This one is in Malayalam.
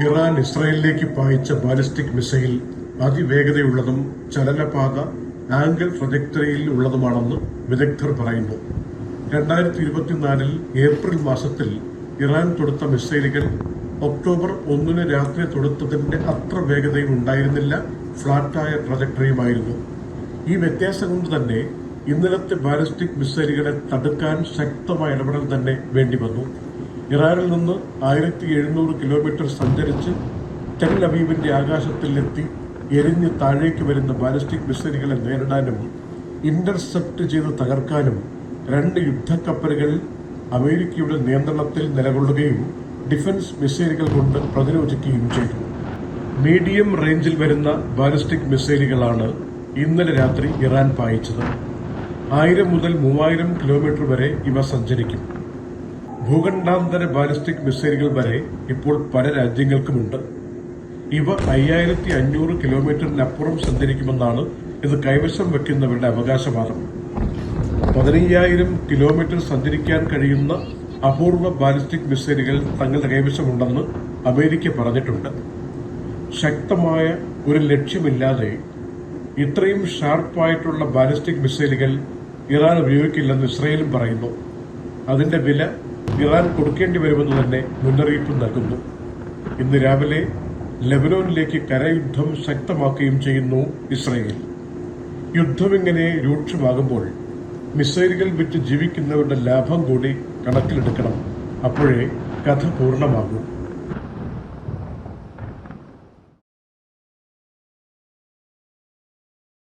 ഇറാൻ ഇസ്രായേലിലേക്ക് പായിച്ച ബാലിസ്റ്റിക് മിസൈൽ അതിവേഗതയുള്ളതും ചലനപാത ആംഗിൾ പ്രൊജക്ടറിയിൽ ഉള്ളതുമാണെന്ന് വിദഗ്ധർ പറയുന്നു. രണ്ടായിരത്തി ഇരുപത്തിനാലിൽ ഏപ്രിൽ മാസത്തിൽ ഇറാൻ തൊടുത്ത മിസൈലുകൾ ഒക്ടോബർ ഒന്നിന് രാത്രി തൊടുത്തതിന്റെ അത്ര വേഗതയും ഉണ്ടായിരുന്നില്ല ഫ്ളാറ്റായ ട്രജക്ടറിയുമായിരുന്നു ഈ വ്യത്യാസം കൊണ്ട് തന്നെ ഇന്നലത്തെ ബാലിസ്റ്റിക് മിസൈലുകളെ തടുക്കാൻ ശക്തമായ ഇടപെടൽ തന്നെ വേണ്ടിവന്നു ഇറാനിൽ നിന്ന് ആയിരത്തി എഴുന്നൂറ് കിലോമീറ്റർ സഞ്ചരിച്ച് ടെൽ അവീവിന്റെ ആകാശത്തിലെത്തി എരിഞ്ഞ് താഴേക്ക് വരുന്ന ബാലിസ്റ്റിക് മിസൈലുകളെ നേരിടാനും ഇന്റർസെപ്റ്റ് ചെയ്ത് തകർക്കാനും രണ്ട് യുദ്ധക്കപ്പലുകൾ അമേരിക്കയുടെ നിയന്ത്രണത്തിൽ നിലകൊള്ളുകയും ഡിഫൻസ് മിസൈലുകൾ കൊണ്ട് പ്രതിരോധിക്കുകയും ചെയ്തു. മീഡിയം റേഞ്ചിൽ വരുന്ന ബാലിസ്റ്റിക് മിസൈലുകളാണ് ഇന്നലെ രാത്രി ഇറാൻ പായിച്ചത്. ആയിരം മുതൽ മൂവായിരം കിലോമീറ്റർ വരെ ഇവ സഞ്ചരിക്കും. ഭൂഖണ്ഡാന്തര ബാലിസ്റ്റിക് മിസൈലുകൾ വരെ ഇപ്പോൾ പല രാജ്യങ്ങൾക്കുമുണ്ട്. ഇവ അയ്യായിരത്തി അഞ്ഞൂറ് കിലോമീറ്ററിനപ്പുറം സഞ്ചരിക്കുമെന്നാണ് ഇത് കൈവശം വെക്കുന്നവരുടെ അവകാശവാദം. പതിനയ്യായിരം കിലോമീറ്റർ സഞ്ചരിക്കാൻ കഴിയുന്ന അപൂർവ ബാലിസ്റ്റിക് മിസൈലുകൾ തങ്ങളുടെ കൈവശമുണ്ടെന്ന് അമേരിക്ക പറഞ്ഞിട്ടുണ്ട്. ശക്തമായ ഒരു ലക്ഷ്യമില്ലാതെ ഇത്രയും ഷാർപ്പായിട്ടുള്ള ബാലിസ്റ്റിക് മിസൈലുകൾ ഇറാൻ ഉപയോഗിക്കില്ലെന്ന് ഇസ്രയേലും പറയുന്നു. അതിന്റെ വില ഇറാൻ കൊടുക്കേണ്ടി വരുമെന്ന് തന്നെ മുന്നറിയിപ്പ് നൽകുന്നു. ഇന്ന് രാവിലെ ലെബനോനിലേക്ക് കരയുദ്ധം ശക്തമാക്കുകയും ചെയ്യുന്നു ഇസ്രയേൽ. യുദ്ധം ഇങ്ങനെ രൂക്ഷമാകുമ്പോൾ മിസൈലുകൾ വിറ്റ് ജീവിക്കുന്നവരുടെ ലാഭം കൂടി കണക്കിലെടുക്കണം. അപ്പോഴേ കഥ പൂർണമാകൂ.